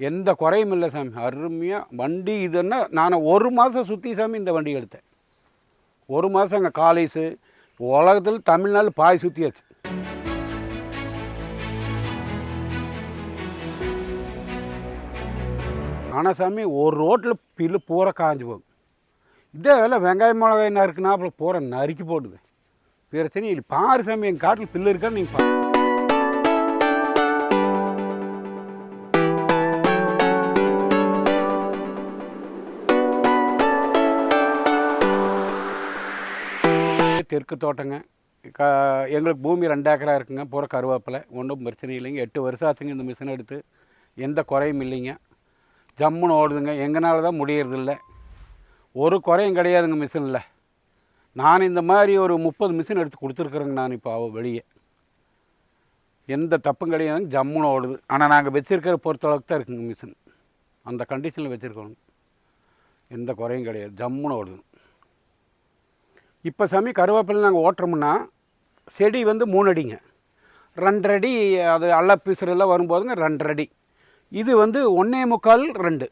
எந்த குறையும் இல்லை சாமி. அருமையாக வண்டி இதுன்னா நான் ஒரு மாதம் சுற்றி சாமி இந்த வண்டி எடுத்தேன். ஒரு மாதம் அங்கே காலேஜு உலகத்தில் தமிழ்நாடு பாய் சுற்றியாச்சு ஆனால் சாமி ஒரு ரோட்டில் பில்லு பூரா காஞ்சி போகும். இதே வேலை வெங்காயம் மிளகாய் நறுக்குனா அப்புறம் பூரா நறுக்கி போடுது. பிரச்சனை இல்லை. பாரு சாமி எங்கள் காட்டில் பில்லு இருக்கான்னு நீங்கள் பாரு தெற்கு தோட்டங்க. க எங்களுக்கு பூமி ரெண்டு ஏக்கரா இருக்குங்க பூரா கருவேப்பிலை. ஒன்றும் பிரச்சனை இல்லைங்க. எட்டு வருஷம் ஆச்சுங்க இந்த மிஷின் எடுத்து. எந்த குறையும் இல்லைங்க. ஜம்முன்னு ஓடுதுங்க. எங்கனால தான் முடியறதில்ல. ஒரு குறையும் கிடையாதுங்க மிஷினில். நான் இந்த மாதிரி ஒரு முப்பது மிஷின் எடுத்து கொடுத்துருக்குறேங்க நான் இப்போ அவள் வெளியே. எந்த தப்பும் கிடையாதுங்க. ஜம்முன்னு ஓடுது. ஆனால் நாங்கள் வச்சுருக்கிற பொறுத்தளவுக்கு தான் இருக்குங்க மிஷின். அந்த கண்டிஷனில் வச்சுருக்கோங்க. எந்த குறையும் கிடையாது. ஜம்முன்னு ஓடுது இப்போ சாமி கருவேப்பிலை நாங்கள் ஓட்டுறோம்னா செடி வந்து மூணு அடிங்க ரெண்டரடி அது அல்ல பீசுறெல்லாம் வரும்போதுங்க ரெண்டரடி இது வந்து ஒன்றே முக்கால் ரெண்டு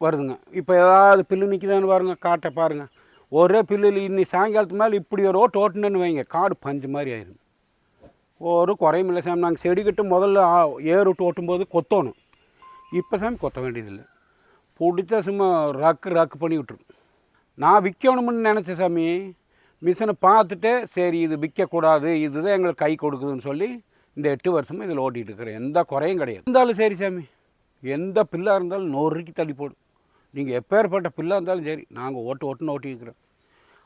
வருதுங்க. இப்போ ஏதாவது பில்லு நிற்கிதான்னு பாருங்க காட்டை பாருங்கள் ஒரே பில்லில் இன்னி சாயங்காலத்து மேலே இப்படி ஒரு ஓட்டு ஓட்டுனேன்னு வைங்க காடு பஞ்சு மாதிரி ஆயிடும் ஒரு குறையும் இல்லை சாமி நாங்கள் செடி கட்டு முதல்ல ஏர் விட்டு ஓட்டும்போது கொத்தணும். இப்போ சாமி கொத்த வேண்டியதில்லை. பிடிச்சா சும்மா ரக்கு ரக்கு பண்ணி விட்டுரும். நான் விற்கணும்னு நினச்சேன் சாமி. மிஷினை பார்த்துட்டு சரி இது விற்கக்கூடாது இதுதான் எங்களுக்கு கை கொடுக்குதுன்னு சொல்லி இந்த எட்டு வருஷமாக இதில் ஓட்டிகிட்டு இருக்கிறேன். எந்த குறையும் கிடையாது. இருந்தாலும் சரி சாமி. எந்த பில்லாக இருந்தாலும் நூறுக்கு தள்ளி போடும். நீங்கள் எப்பேற்பட்ட பில்லாக இருந்தாலும் சரி நாங்கள் ஓட்டு ஓட்டுன்னு ஓட்டிக்கிறோம்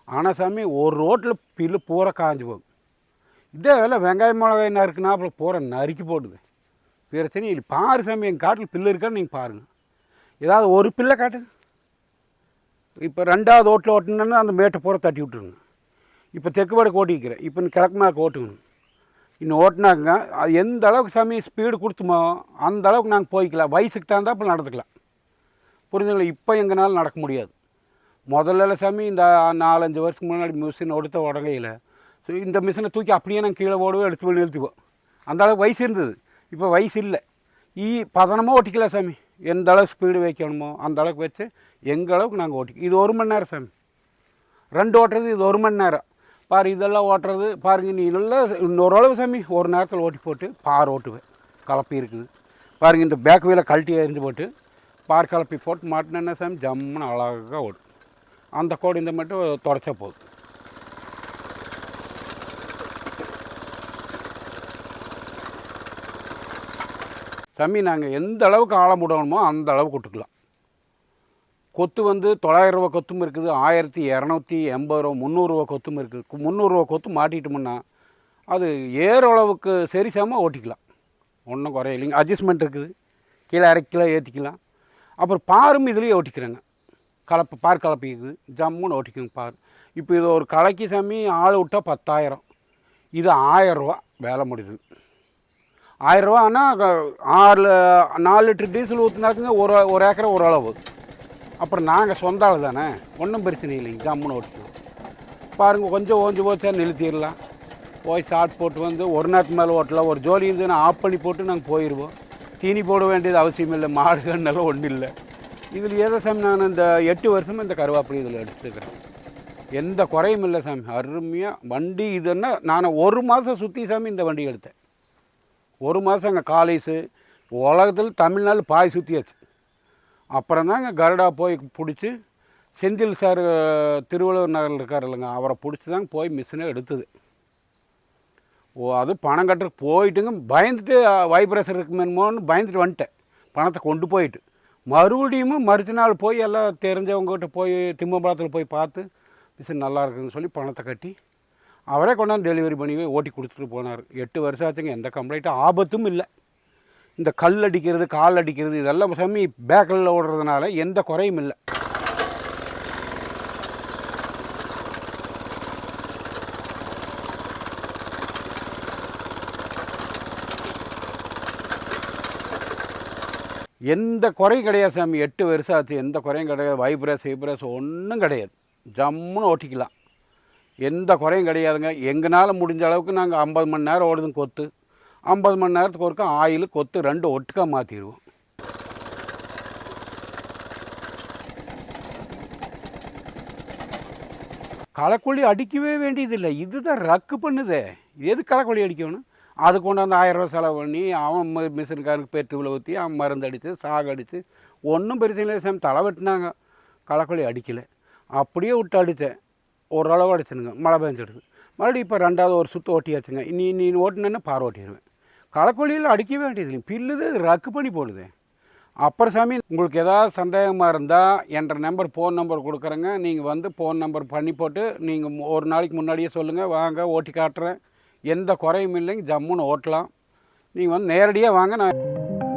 ஆனால் சாமி ஒரு ரோட்டில் பில்லு பூரா காஞ்சி போகும். இதே வேலை வெங்காய மிளகாய் நறுக்குனா அப்புறம் பூரா நறுக்கி போடுது. பிரச்சனை இல்லை பாரு சாமி எங்கள் காட்டில் பில்லு இருக்கான்னு நீங்கள் பாருங்கள் ஏதாவது ஒரு பில்லை காட்டுங்க. இப்போ ரெண்டாவது ஓட்டில் ஓட்டணுன்னா அந்த மேட்டை பூரா தட்டி விட்டுருங்க. இப்போ தெற்கு வடக்கு ஓட்டிக்கிறேன் இப்போ கிழக்கு மேற்கு ஓட்டுக்கணும் இன்னும் ஓட்டினாங்க. அது எந்த அளவுக்கு சாமி ஸ்பீடு கொடுத்துமோ அந்த அளவுக்கு நாங்கள் போய்க்கலாம். வயசுக்கு தகுந்தாப்புல நடந்துக்கலாம். புரிஞ்சுங்களா? இப்போ எங்கனாலும் நடக்க முடியாது. முதல்ல சாமி இந்த நாலஞ்சு வருஷத்துக்கு முன்னாடி மிஷின் ஒடுத்த உடங்கையில் ஸோ இந்த மிஷினை தூக்கி அப்படியே நாங்கள் கீழே ஓடுவோம் எடுத்து போய் நிறுத்துவோம் அந்த அளவுக்கு வயசு இருந்தது. இப்போ வயசு இல்லை. ஈ பதனமாக ஓட்டிக்கலாம் சாமி. எந்த அளவுக்கு ஸ்பீடு வைக்கணுமோ அந்த அளவுக்கு வச்சு எங்கள் அளவுக்கு நாங்கள் ஓட்டிக்க இது ஒரு மணி நேரம் சாமி. ரெண்டு ஓட்டுறது இது ஒரு மணி நேரம். பாரு இதெல்லாம் ஓட்டுறது. பாருங்க நீ நல்லா இன்னொரு அளவு சாமி ஒரு நேரத்தில் ஓட்டி போட்டு பார் ஓட்டுவேன். கலப்பி இருக்குது. பாருங்க இந்த பேக் வீலை கழட்டி எரிஞ்சு போட்டு பார் கலப்பி போட்டு மாட்டினேன்னா சாமி? ஜம்முன்னு அழகாக ஓடும். அந்த கோடு இந்த மட்டும் தொடச்சா போதும். சாமி நாங்கள் எந்த அளவுக்கு ஆழம் விடணுமோ அந்த அளவுக்கு விட்டுக்கலாம். கொத்து வந்து தொள்ளாயிரம் ரூபா கொத்தும் இருக்குது ஆயிரத்தி இரநூத்தி எண்பது ரூபா முந்நூறுரூவா கொத்தும் இருக்குது. முந்நூறுரூவா கொத்து மாட்டிட்டோம்னா அது ஏறளவுக்கு சரிசமாக ஓட்டிக்கலாம். ஒன்றும் குறையில்லைங்க அட்ஜஸ்ட்மெண்ட் இருக்குது. கீழே அரை கிலோ ஏற்றிக்கலாம் அப்புறம் பாரும் இதுலேயே ஓட்டிக்கிறேங்க. கலப்பு பார் கலப்பி இருக்குது ஜம்முன்னு ஓட்டிக்கோங்க பார். இப்போ இது ஒரு கலைக்கு சாமி ஆள் விட்டால் பத்தாயிரம். இது ஆயரூவா வேலை முடியுது. ஆயிரரூவா ஆனால் ஆறு நாலு லிட்டர் டீசல் ஊற்றுனாக்குங்க ஒரு ஒரு ஏக்கரை ஓரளவு அப்புறம் நாங்கள் சொந்த ஆள் தானே? ஒன்றும் பிரச்சனை இல்லைங்க ஜம்முன்னு ஓட்டிக்கலாம் பாருங்கள் கொஞ்சம் ஓஞ்சி போச்சா நிறுத்திடலாம். போய் ஷார்ட் போட்டு வந்து ஒரு நேரத்து மேலே ஓட்டலாம் ஒரு ஜோலி இருந்துன்னா ஆஃப் பண்ணி போட்டு நாங்கள் போயிடுவோம் தீனி போட வேண்டியது அவசியம் இல்லை மாடு கண்ணெல்லாம் ஒன்றும் இல்லை. இதில் ஏதோ சாமி நான் இந்த எட்டு வருஷமாக இந்த கருவாப்பிடி இதில் எடுத்துக்கிறேன். எந்த குறையும் இல்லை சாமி அருமையாக வண்டி இதுன்னா நான் ஒரு மாதம் சுற்றி சாமி இந்த வண்டி எடுத்தேன். ஒரு மாதம் அங்கே காலேஜு உலகத்தில் தமிழ்நாடு பாய் சுற்றியாச்சு அப்புறம் தாங்க கருடா போய் பிடிச்சி செந்தில் சார் திருவள்ளுவர் நகரில் இருக்கார் இல்லைங்க அவரை பிடிச்சி தாங்க போய் மிஷினே எடுத்தது. ஓ அது பணம் கட்டுறதுக்கு போயிட்டுங்க பயந்துட்டு வைப்ரேஷன் இருக்குமேனுமோன்னு பயந்துட்டு வந்துட்டேன். பணத்தை கொண்டு போயிட்டு. மறுபடியும் மறுச்ச நாள் போய் எல்லாம் தெரிஞ்சவங்ககிட்ட போய் திம்மம்பலத்தில் போய் பார்த்து மிஷின் நல்லா இருக்குதுன்னு சொல்லி பணத்தை கட்டி அவரே கொண்டாந்து டெலிவரி பண்ணி போய் ஓட்டி கொடுத்துட்டு போனார். எட்டு வருஷம் ஆச்சுங்க எந்த கம்ப்ளைண்ட்டும் ஆபத்தும் இல்லை. இந்த கல் அடிக்கிறது கால் அடிக்கிறது இதெல்லாம் சாமி பேக்கில் ஓடுறதுனால எந்த குறையும் இல்லை. எந்த குறையும் கிடையாது சாமி. எட்டு வருஷம் ஆச்சு எந்த குறையும் கிடையாது. வைப்ரஸ் வைப்ரஸ் ஒன்றும் கிடையாது. ஜம்முன்னு ஓட்டிக்கலாம். எந்த குறையும் கிடையாதுங்க. எங்களால் முடிஞ்ச அளவுக்கு நாங்கள் ஐம்பது மணி நேரம் ஓடுதுங்க கொத்து. ஐம்பது மணி நேரத்துக்கு ஒருக்கா ஆயில் கொத்து ரெண்டு ஒட்டுக்காக மாற்றிடுவோம் களைக்கொல்லி அடிக்கவே வேண்டியதில்லை. இதுதான் ரக்கு பண்ணுதே. எது களைக்கொல்லி அடிக்கணும்? அது கொண்டாந்து ஆயிரம் ரூபா செலவு பண்ணி அவன் மிஷின்காரனுக்கு பெட்ரோல் ஊற்றி அவன் மருந்து அடித்து சாக அடித்து ஒன்றும் பிரச்சனை இல்லை சேம் தலை வெட்டினாங்க. களைக்கொல்லி அடிக்கலை. அப்படியே விட்டு அடித்தேன். ஓரளவு அடிச்சுனுங்க. மழை பெஞ்சிடுது. மறுபடியும் இப்போ ரெண்டாவது ஒரு சுற்று ஓட்டியாச்சுங்க. நீ நீ ஓட்டினேன்னா பார் ஓட்டிடுவேன். களைக்கொல்லியில் அடிக்கவே வேண்டியதில்லை பில்லுது ரக்கு பண்ணி போடுது அப்புறம் சாமி உங்களுக்கு ஏதாவது சந்தேகமாக இருந்தால் என்ற நம்பர் ஃபோன் நம்பர் கொடுக்குறேங்க நீங்கள் வந்து ஃபோன் நம்பர் பண்ணி போட்டு நீங்கள் ஒரு நாளைக்கு முன்னாடியே சொல்லுங்கள் வாங்க ஓட்டி காட்டுறேன் எந்த குறையும் இல்லைங்க ஜம்முன்னு ஓட்டலாம் நீங்கள் வந்து நேரடியாக வாங்க நான்